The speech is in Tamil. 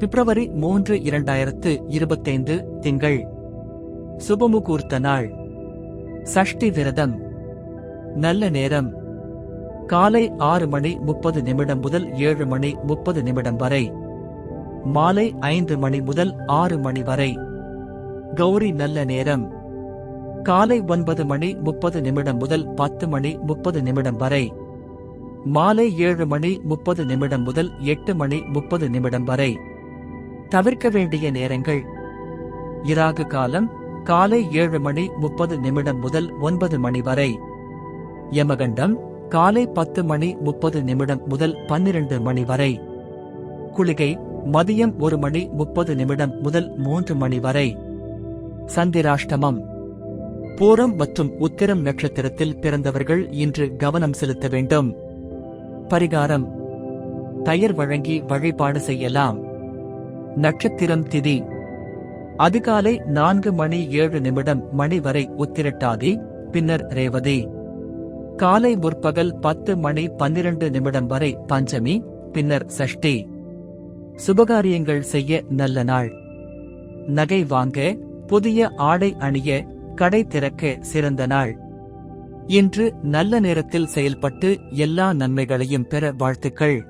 பிப்ரவரி மூன்று இரண்டாயிரத்து இருபத்தைந்து திங்கள். சுபமுகூர்த்த நாள். சஷ்டி விரதம். நல்ல நேரம். காலை ஆறு மணி முப்பது நிமிடம் முதல் ஏழு மணி முப்பது நிமிடம் வரை. மாலை ஐந்து மணி முதல் ஆறு மணி வரை. கௌரி நல்ல நேரம். காலை ஒன்பது மணி முப்பது நிமிடம் முதல் பத்து மணி முப்பது நிமிடம் வரை. மாலை ஏழு மணி முப்பது நிமிடம் முதல் எட்டு மணி முப்பது நிமிடம் வரை. தவிர்க்க வேண்டிய நேரங்கள். இராகு காலம் காலை ஏழு மணி முப்பது நிமிடம் முதல் ஒன்பது மணி வரை. யமகண்டம் காலை பத்து மணி முப்பது நிமிடம் முதல் பன்னிரண்டு மணி வரை. குளிகை மதியம் ஒரு மணி முப்பது நிமிடம் முதல் மூன்று மணி வரை. சந்திராஷ்டமம். பூரம் மற்றும் உத்திரம் நட்சத்திரத்தில் பிறந்தவர்கள் இன்று கவனம் செலுத்த வேண்டும். பரிகாரம். தயிர் வழங்கி வழிபாடு செய்யலாம். நட்சத்திரம் திதி. அதிகாலை நான்கு மணி ஏழு நிமிடம் மணி வரை உத்திரட்டாதி பின்னர் ரேவதி. காலை முற்பகல் பத்து மணி பன்னிரண்டு நிமிடம் வரை பஞ்சமி பின்னர் சஷ்டி. சுபகாரியங்கள் செய்ய நல்ல நாள். நகை வாங்க புதிய ஆடை அணிய கடை திறக்க சிறந்த நாள். இன்று நல்ல நேரத்தில் செயல்பட்டு எல்லா நன்மைகளையும் பெற வாழ்த்துக்கள்.